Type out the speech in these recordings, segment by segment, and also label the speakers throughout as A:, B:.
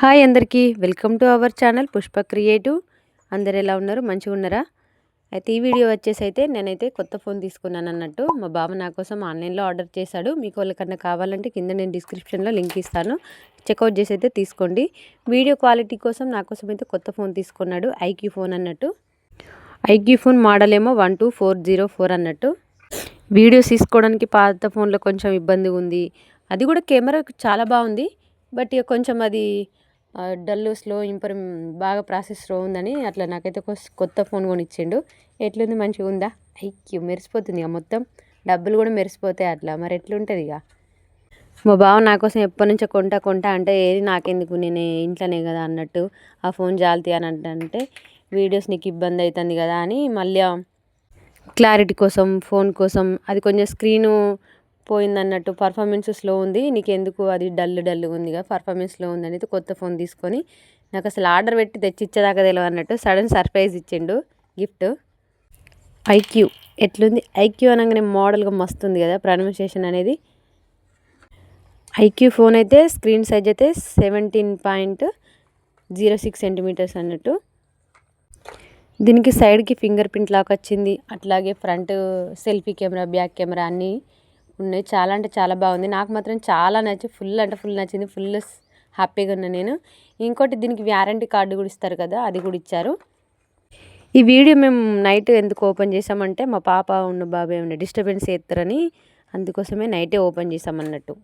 A: Hi అందరికీ welcome to our channel Pushpa creative. అందరు ఎలా ఉన్నారు? మంచిగా ఉన్నారా? అయితే ఈ వీడియో వచ్చేసి అయితే నేనైతే కొత్త ఫోన్ తీసుకున్నాను అన్నట్టు. మా బావ నా కోసం ఆన్లైన్లో ఆర్డర్ చేశాడు. మీకు వాళ్ళకన్నా కావాలంటే కింద నేను డిస్క్రిప్షన్లో లింక్ ఇస్తాను. చెక్అవుట్ చేసి అయితే తీసుకోండి. వీడియో క్వాలిటీ కోసం నా కోసం అయితే కొత్త ఫోన్ తీసుకున్నాడు. ఐక్యూ ఫోన్ అన్నట్టు. ఐక్యూ ఫోన్ మోడల్ ఏమో one two four zero four అన్నట్టు. వీడియోస్ తీసుకోవడానికి పాత ఫోన్లో కొంచెం ఇబ్బంది ఉంది. అది కూడా కెమెరా చాలా బాగుంది. బట్ ఇక కొంచెం అది డల్ స్లో ఇంపర్ బాగా ప్రాసెస్ స్లో ఉందని అట్లా నాకైతే కొత్త ఫోన్ కొనిచ్చిండు. ఎట్లుంది? మంచిగా ఉందా? ఐక్యూ మెరిసిపోతుంది ఇక మొత్తం. డబ్బులు కూడా మెరిసిపోతాయి అట్లా. మరి ఎట్లుంటుంది ఇక? మా బావ నా కోసం ఎప్పటి నుంచో కొంటా కొంటా అంటే ఏది నాకెందుకు? నేను ఇంట్లోనే కదా అన్నట్టు ఆ ఫోన్ జాలితీ అని అంటే వీడియోస్ నీకు ఇబ్బంది అవుతుంది కదా అని మళ్ళీ క్లారిటీ కోసం ఫోన్ కోసం అది కొంచెం స్క్రీను పోయింది అన్నట్టు పర్ఫార్మెన్స్ స్లో ఉంది. నీకు ఎందుకు అది డల్ డల్ ఉందిగా? పర్ఫార్మెన్స్ స్లో ఉంది అనేది కొత్త ఫోన్ తీసుకొని నాకు అసలు ఆర్డర్ పెట్టి తెచ్చి ఇచ్చేదాకా తెలియదు అన్నట్టు సడన్ సర్ప్రైజ్ ఇచ్చిండు. Gift iQOO. ఎట్లుంది? ఐక్యూ అనగానే మోడల్గా మస్తు ఉంది కదా ప్రొనౌన్సియేషన్ అనేది. ఐక్యూ ఫోన్ అయితే స్క్రీన్ సైజ్ అయితే seventeen point zero six centimetres అన్నట్టు. దీనికి సైడ్కి ఫింగర్ ప్రింట్ లాక్ వచ్చింది. అట్లాగే front selfie camera back camera అన్నీ ఉన్నాయి. చాలా అంటే చాలా బాగుంది. నాకు మాత్రం చాలా నచ్చి ఫుల్ అంటే ఫుల్ నచ్చింది. ఫుల్ హ్యాపీగా ఉన్నా నేను. ఇంకోటి దీనికి వ్యారంటీ కార్డు కూడా ఇస్తారు కదా అది కూడా ఇచ్చారు. ఈ వీడియో మేము నైట్ ఎందుకు ఓపెన్ చేసామంటే మా పాప ఉన్న బాబు ఏమైనా డిస్టర్బెన్స్ చేస్తారని అందుకోసమే నైటే ఓపెన్ చేసామన్నట్టు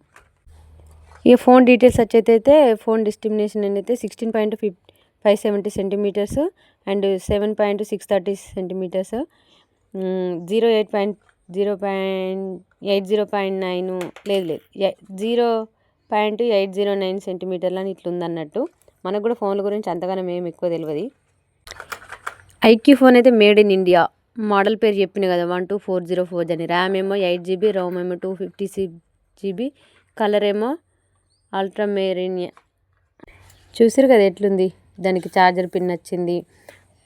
A: ఇక ఫోన్ డీటెయిల్స్ వచ్చేదైతే ఫోన్ డిస్టిమినేషన్ అయితే sixteen point fif five seventy centimetres and seven point six thirty centimetres. Zero eight point zero point eight zero point nine లేదు లేదు. Zero point eight zero nine సెంటీమీటర్లు అని ఇట్లా ఉందన్నట్టు మనకు కూడా ఫోన్ల గురించి అంతగానో మేము ఎక్కువ తెలియదు ఐక్యూ ఫోన్ అయితే మేడ్ ఇన్ ఇండియా. మోడల్ పేరు చెప్పిన కదా one two four zero four అని. ర్యామ్ ఏమో ఎయిట్ జీబీ రోమ్ ఏమో two fifty six GB colour ఏమో అల్ట్రా మేరినియా చూసారు కదా ఎట్లుంది? దానికి ఛార్జర్ పిన్ నచ్చింది.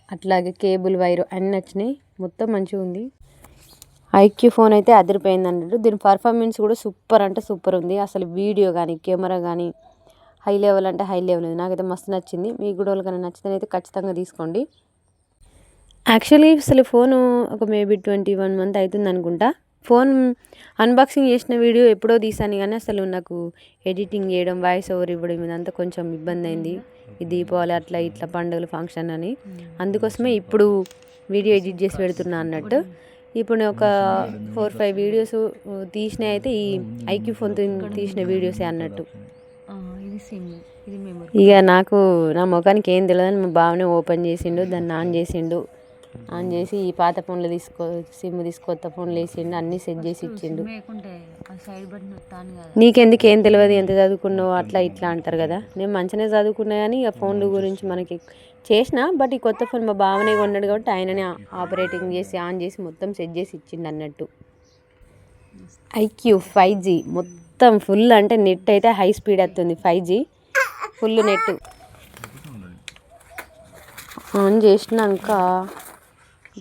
A: అట్లాగే కేబుల్ వైరు అన్నీ నచ్చినాయి. మొత్తం మంచిగా ఉంది ఐక్యూ ఫోన్ అయితే అదిరిపోయింది అన్నట్టు. దీని పర్ఫార్మెన్స్ కూడా సూపర్ అంటే సూపర్ ఉంది. అసలు వీడియో కానీ కెమెరా కానీ హై లెవెల్ అంటే హై లెవెల్ ఉంది. నాకైతే మస్తు నచ్చింది. మీకు కూడా వాళ్ళకైనా నచ్చితే అయితే ఖచ్చితంగా తీసుకోండి. యాక్చువల్లీ అసలు ఫోను ఒక మేబీ ట్వంటీ వన్ మంత్ అవుతుంది అనుకుంటా. ఫోన్ అన్బాక్సింగ్ చేసిన వీడియో ఎప్పుడో తీసాను కానీ అసలు నాకు ఎడిటింగ్ చేయడం వాయిస్ ఓవర్ ఇవ్వడం ఇదంతా కొంచెం ఇబ్బంది అయింది. ఈ దీపావళి అట్లా ఇట్లా పండుగలు ఫంక్షన్ అని. అందుకోసమే ఇప్పుడు వీడియో ఎడిట్ చేసి పెడుతున్నా అన్నట్టు. ఇప్పుడు ఒక ఫోర్ ఫైవ్ వీడియోస్ తీసిన అయితే ఈ ఐక్యూ ఫోన్ తీసిన వీడియోసే అన్నట్టు. ఇక నాకు నా ముఖానికి ఏం తెలియదని మా బావనే ఓపెన్ చేసిండు దాన్ని ఆన్ చేసిండు. ఆన్ చేసి ఈ పాత ఫోన్లో తీసుకో సిమ్ తీసి కొత్త ఫోన్లు వేసిండు అన్నీ సెట్ చేసి ఇచ్చిండు. నీకెందుకు ఏం తెలియదు ఎంత చదువుకున్నావు అట్లా ఇట్లా అంటారు కదా. నేను మంచిగానే చదువుకున్నా కానీ ఇక ఫోన్ల గురించి మనకి చేసిన బట్ ఈ కొత్త ఫోన్ మా బావనే కొన్నాడు కాబట్టి ఆయననే ఆపరేటింగ్ చేసి ఆన్ చేసి మొత్తం సెట్ చేసి ఇచ్చిండు అన్నట్టు. ఐక్యూ ఫైవ్ జీ మొత్తం ఫుల్ అంటే నెట్ అయితే హై స్పీడ్ వస్తుంది five G full net on చేసినాక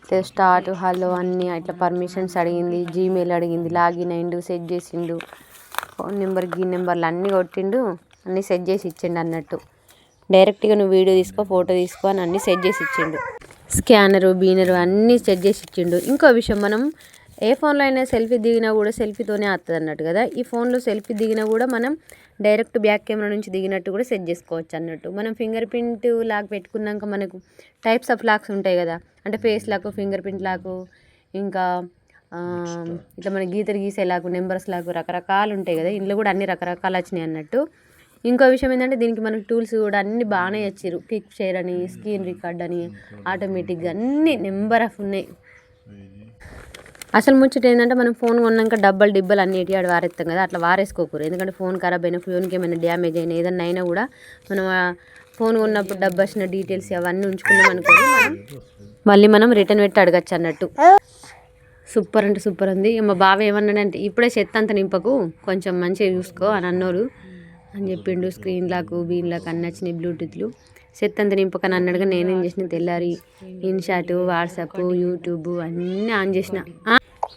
A: స్టార్ట్ హలో అన్నీ అట్లా పర్మిషన్స్ అడిగింది జీమెయిల్ అడిగింది లాగిన్ అయిండు సెట్ చేసిండు ఫోన్ నెంబర్ గీ నెంబర్లు అన్నీ కొట్టిండు అన్నీ సెట్ చేసి ఇచ్చిండు అన్నట్టు. డైరెక్ట్గా నువ్వు వీడియో తీసుకో ఫోటో తీసుకో అని అన్నీ సెట్ చేసి ఇచ్చిండు. స్కానరు బీనరు అన్నీ సెట్ చేసి ఇచ్చిండు. ఇంకో విషయం మనం ఏ ఫోన్లో అయినా సెల్ఫీ దిగినా కూడా సెల్ఫీతోనే వస్తుంది అన్నట్టు కదా? ఈ ఫోన్లో సెల్ఫీ దిగినా కూడా మనం డైరెక్ట్ బ్యాక్ కెమెరా నుంచి దిగినట్టు కూడా సెట్ చేసుకోవచ్చు అన్నట్టు. మనం ఫింగర్ ప్రింట్ లాక్ పెట్టుకున్నాక మనకు టైప్స్ ఆఫ్ లాక్స్ ఉంటాయి కదా. అంటే ఫేస్ లాక్ ఫింగర్ ప్రింట్ లాకు ఇంకా ఇట్లా మన గీతలు గీసేలాకు నెంబర్స్ లాకు రకరకాలు ఉంటాయి కదా. ఇంట్లో కూడా అన్ని రకరకాలు వచ్చినాయి అన్నట్టు. ఇంకో విషయం ఏంటంటే దీనికి మనకు టూల్స్ కూడా అన్ని బాగానే ఇచ్చారు క్లిక్ షేర్ అని స్క్రీన్ రికార్డ్ అని ఆటోమేటిక్గా అన్ని నెంబర్ ఆఫ్ ఉన్నాయి. అసలు ముచ్చట ఏంటంటే మనం ఫోన్ కొన్నాక డబ్బలు డిబ్బలు అన్ని ఎటు ఆడు వారేస్తాం కదా అట్లా వారేసుకోకూరు. ఎందుకంటే ఫోన్ ఖరాబ్ అయినా ఫోన్కి ఏమైనా డ్యామేజ్ అయినా ఏదన్నా అయినా కూడా మనం ఫోన్ కొన్నప్పుడు డబ్బు వచ్చిన డీటెయిల్స్ అవన్నీ ఉంచుకున్నాం అనుకోని మనం మళ్ళీ మనం రిటర్న్ పెట్టి అడగచ్చు అన్నట్టు. సూపర్ అంటే సూపర్ ఉంది. మా బావ ఏమన్నాడంటే ఇప్పుడే చెత్త అంత నింపకు కొంచెం మంచిగా చూసుకో అని అన్నారు అని చెప్పిండు. స్క్రీన్ లాకు బీన్ లాక్ అన్నీ వచ్చినాయి బ్లూటూత్లు. సెత్ అంత నింపకని అన్నాడుగా నేనేం చేసిన తెల్లారి ఇన్షాట్ వాట్సాప్ యూట్యూబ్ అన్నీ ఆన్ చేసిన.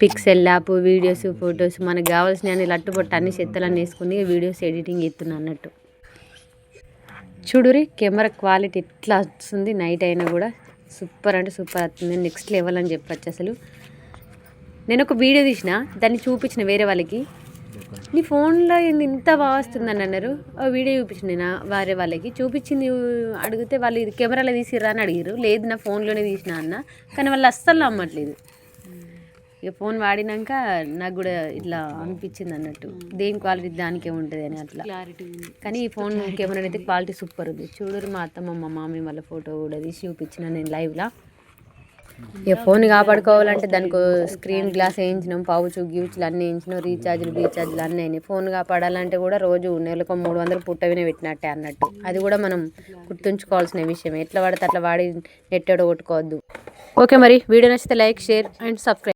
A: పిక్సెల్ యాప్ వీడియోస్ ఫొటోస్ మనకు కావాల్సిన అన్ని లట్టుపొట్టు అన్ని చెత్తలన్నీ వేసుకుని వీడియోస్ ఎడిటింగ్ ఎత్తున్నా అన్నట్టు. చూడురి కెమెరా క్వాలిటీ ఎట్లా వస్తుంది? నైట్ అయినా కూడా సూపర్ అంటే సూపర్ వస్తుంది. నెక్స్ట్ లెవెల్ అని చెప్పచ్చు అసలు. నేను ఒక వీడియో తీసిన దాన్ని చూపించిన వేరే వాళ్ళకి. నీ ఫోన్లో ఏంది ఇంత బాగా వస్తుందని అన్నారు. వీడియో చూపించిన నేను వేరే వాళ్ళకి. చూపించింది అడిగితే వాళ్ళు ఇది కెమెరాలో తీసిర్రా అని అడిగారు లేదు నా ఫోన్లోనే తీసిన అన్న. కానీ వాళ్ళు అస్సలు నమ్మట్లేదు. ఇక ఫోన్ వాడినాక నాకు కూడా ఇట్లా అనిపించింది అన్నట్టు. దేని క్వాలిటీ దానికే ఉంటుంది అని అట్లా. కానీ ఈ ఫోన్ కెమెరా అయితే క్వాలిటీ సూపర్ ఉంది. చూడరు మా అత్తమ్మ మా మామీ వాళ్ళ ఫోటో కూడా తీసి చూపించిన నేను లైవ్లో ఇక ఫోన్ కాపాడుకోవాలంటే దానికి స్క్రీన్ గ్లాస్ వేయించినాం పౌచ్ గ్యూచ్లు అన్నీ వేయించినాం రీఛార్జ్లు రీఛార్జ్లు అన్నీ అయినాయి. ఫోన్ కాపాడాలంటే కూడా రోజు నెలకు మూడు వందలు పుట్టవినే పెట్టినట్టే అన్నట్టు. అది కూడా మనం గుర్తుంచుకోవాల్సిన విషయం. ఎట్లా పడితే అట్లా వాడి నెట్టడు కొట్టుకోవద్దు ఓకే మరి వీడియో నచ్చితే లైక్ షేర్ అండ్ సబ్స్క్రైబ్.